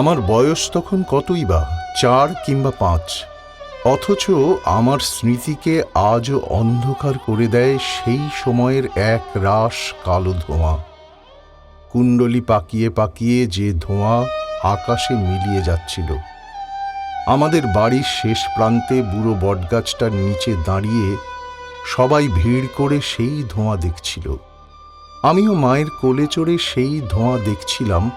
আমার বয়স তখন কতই বা, চার কিংবা পাঁচ। অথচ আমার স্মৃতিকে আজও অন্ধকার করে দেয় সেই সময়ের এক রাস কালো ধোঁয়া। কুণ্ডলি পাকিয়ে পাকিয়ে যে ধোঁয়া আকাশে মিলিয়ে যাচ্ছিল। আমাদের বাড়ির শেষ প্রান্তে বুড়ো বটগাছটার নিচে দাঁড়িয়ে সবাই ভিড় করে সেই ধোঁয়া দেখছিল। আমিও মায়ের কোলে চড়ে সেই ধোঁয়া দেখছিলাম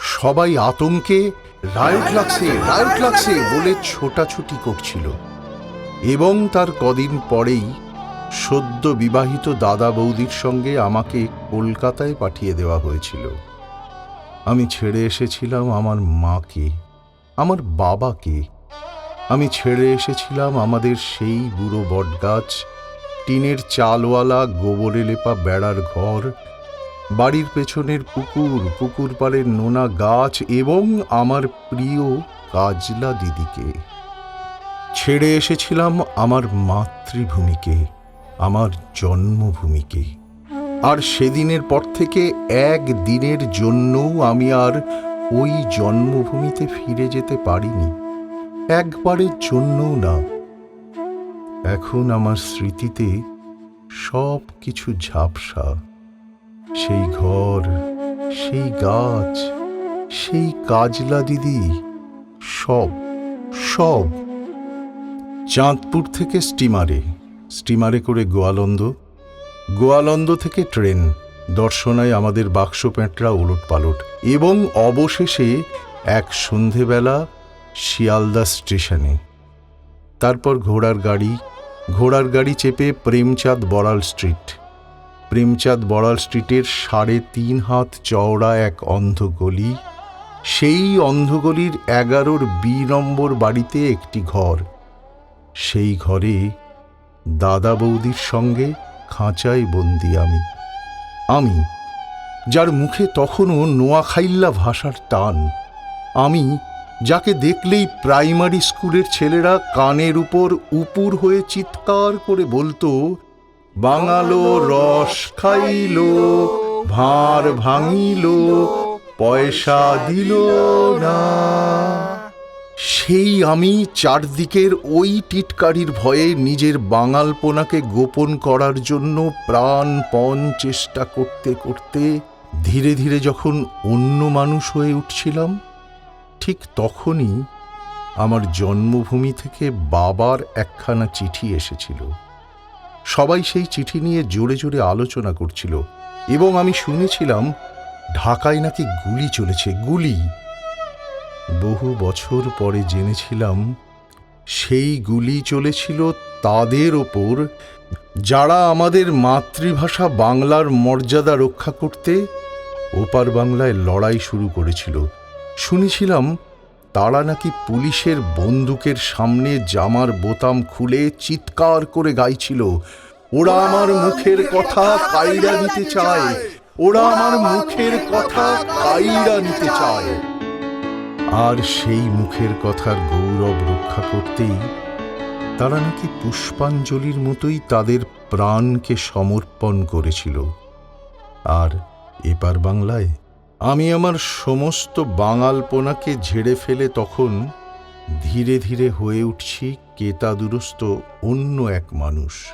সবাই আতঙ্কে রায়ট লাগছে রায়ট লাগছে বলে ছোটাছুটি করছিল। এবং তার কদিন পরেই সদ্য বিবাহিত দাদা বৌদির সঙ্গে আমাকে কলকাতায় পাঠিয়ে দেওয়া হয়েছিল। আমি ছেড়ে এসেছিলাম আমার মাকে, আমার বাবাকে। আমি ছেড়ে এসেছিলাম আমাদের সেই বুড়ো বটগাছ, টিনের চালওয়ালা গোবরে লেপা বেড়ার ঘর বাড়ির পেছনের পুকুর পুকুর পাড়ের নোনা গাছ এবং আমার প্রিয় কাজলা দিদিকে। ছেড়ে এসেছিলাম আমার মাতৃভূমিকে, আমার জন্মভূমিকে। আর সেদিনের পর থেকে এক দিনের জন্যও আমি আর ওই জন্মভূমিতে ফিরে যেতে পারিনি। একবারের জন্যও না। এখন আমার স্মৃতিতে সব কিছু ঝাপসা। সেই ঘর, সেই গাছ, সেই কাজলা দিদি, সব সব। চাঁদপুর থেকে স্টিমারে স্টিমারে করে গোয়ালন্দ গোয়ালন্দ থেকে ট্রেন, দর্শনায় আমাদের বাক্স প্যাঁটরা ওলট পালট এবং অবশেষে এক সন্ধেবেলা শিয়ালদা স্টেশনে। তারপর ঘোড়ার গাড়ি ঘোড়ার গাড়ি চেপে প্রেমচাঁদ বড়াল স্ট্রিট। প্রেমচাঁদ বড়াল স্ট্রিটের সাড়ে তিন হাত চওড়া এক অন্ধ গলি সেই অন্ধগলির এগারোর বি নম্বর বাড়িতে একটি ঘর। সেই ঘরে দাদা বৌদির সঙ্গে খাঁচায় বন্দি আমি। আমি, যার মুখে তখনও নোয়াখাইল্লা ভাষার টান। আমি, যাকে দেখলেই প্রাইমারি স্কুলের ছেলেরা কানের উপর উপুর হয়ে চিৎকার করে বলতো বাঙালো রস খাইলো ভাঁড় ভাঙিল, পয়সা দিল না। সেই আমি চারদিকের ওই টিটকারির ভয়ে নিজের বাঙালপোনাকে গোপন করার জন্য প্রাণপণ চেষ্টা করতে করতে ধীরে ধীরে যখন অন্য মানুষ হয়ে উঠছিলাম, ঠিক তখনই আমার জন্মভূমি থেকে বাবার একখানা চিঠি এসেছিল। সবাই সেই চিঠি নিয়ে জোরে জোরে আলোচনা করছিল এবং আমি শুনেছিলাম ঢাকায় নাকি গুলি চলেছে, গুলি। বহু বছর পরে জেনেছিলাম সেই গুলি চলেছিল তাদের ওপর, যারা আমাদের মাতৃভাষা বাংলার মর্যাদা রক্ষা করতে ওপার বাংলায় লড়াই শুরু করেছিল। শুনেছিলাম তারা নাকি পুলিশের বন্দুকের সামনে জামার বোতাম খুলে চিৎকার করে গাইছিল ওরা আমার মুখের কথা কাইরা নিতে চায়। ওরা আমার মুখের কথা কাইরা নিতে চায়। আর সেই মুখের কথার গৌরব রক্ষা করতেই তারা নাকি পুষ্পাঞ্জলির মতোই তাদের প্রাণকে সমর্পণ করেছিল। আর এপার বাংলায় আমি আমার সমস্ত বাঙালপোনাকে ঝেড়ে ফেলে তখন ধীরে ধীরে হয়ে উঠছি কেতাদুরস্ত অন্য এক মানুষ।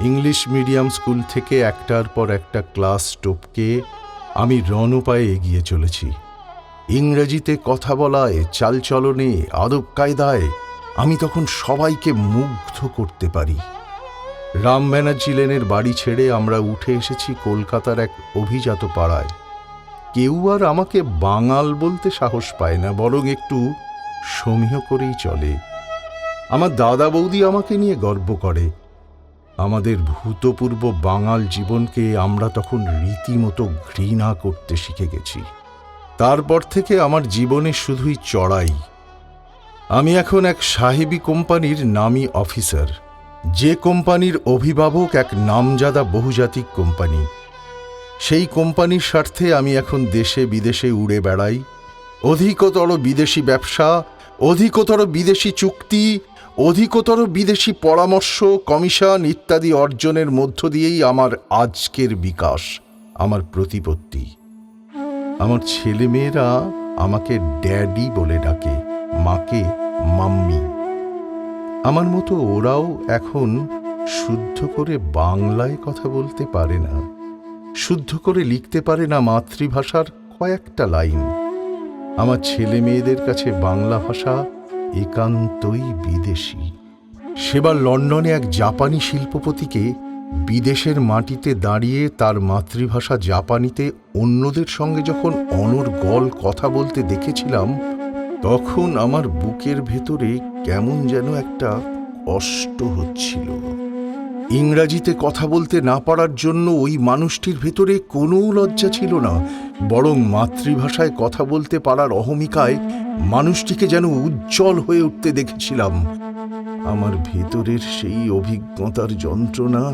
ইংলিশ মিডিয়াম স্কুল থেকে একটার পর একটা ক্লাস টপকে আমি রণপায়ে এগিয়ে চলেছি। ইংরেজিতে কথা বলায়, চালচলনে, আদব কায়দায় আমি তখন সবাইকে মুগ্ধ করতে পারি। রাম ব্যানার্জি লেনের বাড়ি ছেড়ে আমরা উঠে এসেছি কলকাতার এক অভিজাত পাড়ায়। কেউ আর আমাকে বাঙাল বলতে সাহস পায় না, বরং একটু সমীহ করেই চলে। আমার দাদা বৌদি আমাকে নিয়ে গর্ব করে। আমাদের ভূতপূর্ব বাঙাল জীবনকে আমরা তখন রীতিমতো ঘৃণা করতে শিখে গেছি। তারপর থেকে আমার জীবনে শুধুই চড়াই। আমি এখন এক সাহেবি কোম্পানির নামী অফিসার। যে কোম্পানির অভিভাবক এক নামজাদা বহুজাতিক কোম্পানি। সেই কোম্পানির স্বার্থে আমি এখন দেশে বিদেশে উড়ে বেড়াই। অধিকতর বিদেশি ব্যবসা, অধিকতর বিদেশি চুক্তি, অধিকতর বিদেশি পরামর্শ, কমিশন ইত্যাদি অর্জনের মধ্য দিয়েই আমার আজকের বিকাশ, আমার প্রতিপত্তি। আমার ছেলেমেয়েরা আমাকে ড্যাডি বলে ডাকে, মাকে মাম্মি। আমার মতো ওরাও এখন শুদ্ধ করে বাংলায় কথা বলতে পারে না। শুদ্ধ করে লিখতে পারে না মাতৃভাষার কয়েকটা লাইন। আমার ছেলে মেয়েদের কাছে বাংলা ভাষা একান্তই বিদেশি। সেবার লন্ডনে এক জাপানি শিল্পপতিকে বিদেশের মাটিতে দাঁড়িয়ে তার মাতৃভাষা জাপানিতে অন্যদের সঙ্গে যখন অনর্গল কথা বলতে দেখেছিলাম, তখন আমার বুকের ভেতরে কেমন যেন একটা কষ্ট হচ্ছিল। ইংরাজিতে কথা বলতে না পারার জন্য ওই মানুষটির ভেতরে কোনো লজ্জা ছিল না, বরং মাতৃভাষায় কথা বলতে পারার অহমিকায় মানুষটিকে যেন উজ্জ্বল হয়ে উঠতে দেখেছিলাম। আমার ভেতরের সেই অভিজ্ঞতার যন্ত্রণা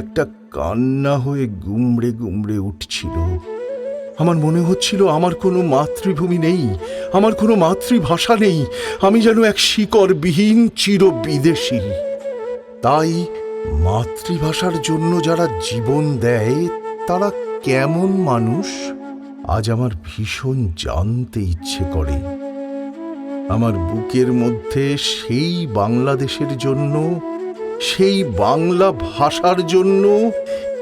একটা কান্না হয়ে গুমড়ে গুমড়ে উঠছিল। আমার মনে হচ্ছিল আমার কোনো মাতৃভূমি নেই, আমার কোনো মাতৃভাষা নেই, আমি যেন এক শিকড়বিহীন চির বিদেশি তাই মাতৃভাষার জন্য যারা জীবন দেয়, তারা কেমন মানুষ? আজ আমার ভীষণ জানতে ইচ্ছে করে। আমার বুকের মধ্যে সেই বাংলাদেশের জন্য, সেই বাংলা ভাষার জন্য,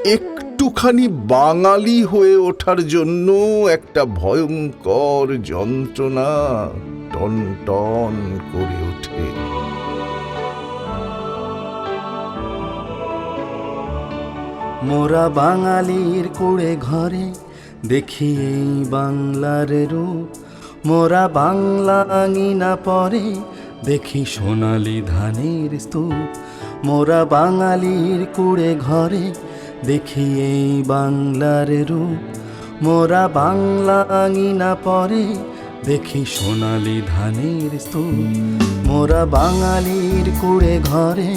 একটুখানি বাঙালি হয়ে ওঠার জন্য একটা ভয়ঙ্কর যন্ত্রণা টন টন করে ওঠে। মোরা বাঙালির কুড়ে ঘরে দেখি এই বাংলার রূপ। মোরা বাংলা আঙিনা পরে দেখি সোনালি ধানের স্তূপ। মোরা বাঙালির কুড়ে ঘরে দেখি এই বাংলার রূপ। মোরা বাংলা আঙিনা পরে দেখি সোনালি ধানের স্তূপ। মোরা বাঙালির কুড়ে ঘরে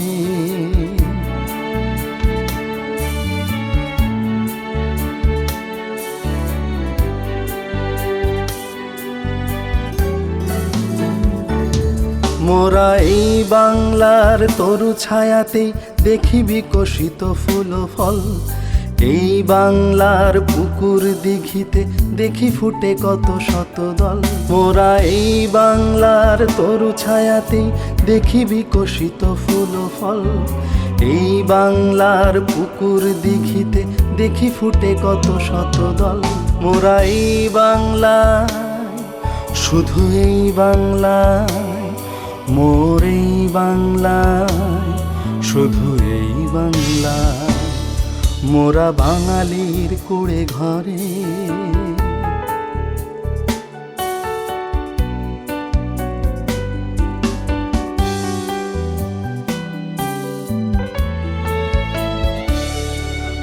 মোরা এই বাংলার তরু ছায়াতে দেখি বিকশিত ফুল ফল। এই বাংলার পুকুর দিঘিতে দেখি ফুটে কত শত দল। মোরা এই বাংলার তরু ছায়াতে দেখি বিকশিত ফুল ফল। এই বাংলার পুকুর দিঘিতে দেখি ফুটে কত শত দল। মোরা এই বাংলা শুধু এই বাংলায়। মোর এই বাংলায় শুধু এই বাংলায় মোরা বাঙালির কুড়ে ঘরে।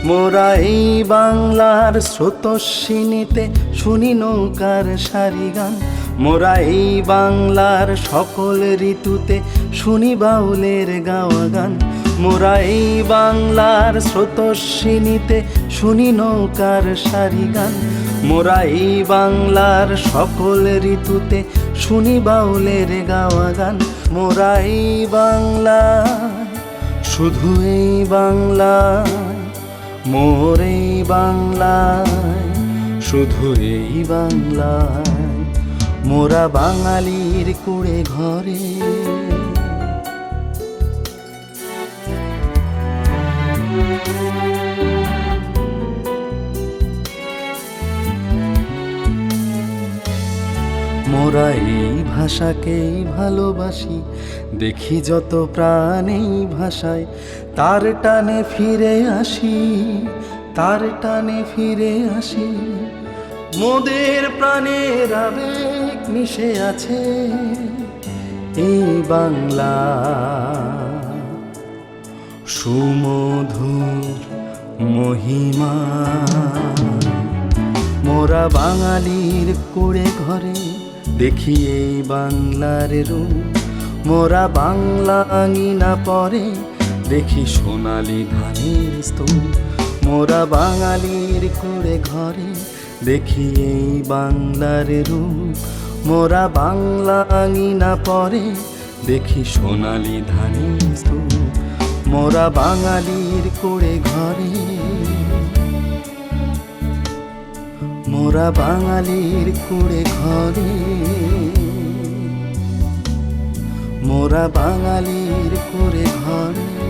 মোরা এই বাংলার স্রোতস্বিনীতে শুনি নৌকার সারি গান মোরা এই বাংলার সকল ঋতুতে শুনি বাউলের গাওয়া গান। মোরা এই বাংলার স্রোতস্বিনীতে শুনি নৌকার সারি গান। মোরা এই বাংলার সকল ঋতুতে শুনি বাউলের গাওয়া গান। মোরা এই বাংলা, শুধু এই বাংলায় মোর এই বাংলায় শুধু এই বাংলায় মোরা বাঙালির কুড়ে ঘরে। মোরা এই ভাষাকেই ভালোবাসি, দেখি যত প্রাণ এই ভাষায়। তার টানে ফিরে আসি, তার টানে ফিরে আসি। মোদের প্রাণের আবেগ মিশে আছে এই বাংলা। সুমধুর মহিমা, মোরা বাঙালির কোড়ে ঘরে দেখি এই বাংলার রূপ। মোরা বাংলা আঙিনা পরে দেখি সোনালি ধানের স্তূপ। মোরা বাঙালির কোড়ে ঘরে দেখি এই বাংলার রূপ। মোরা বাংলা আঙিনা পরে দেখি সোনালি স্তূপ। মোরা বাঙালির কোড়ে ঘরে। মোরা বাঙালির কুড়ে ঘরে। মোরা বাঙালির কুড়ে ঘরে।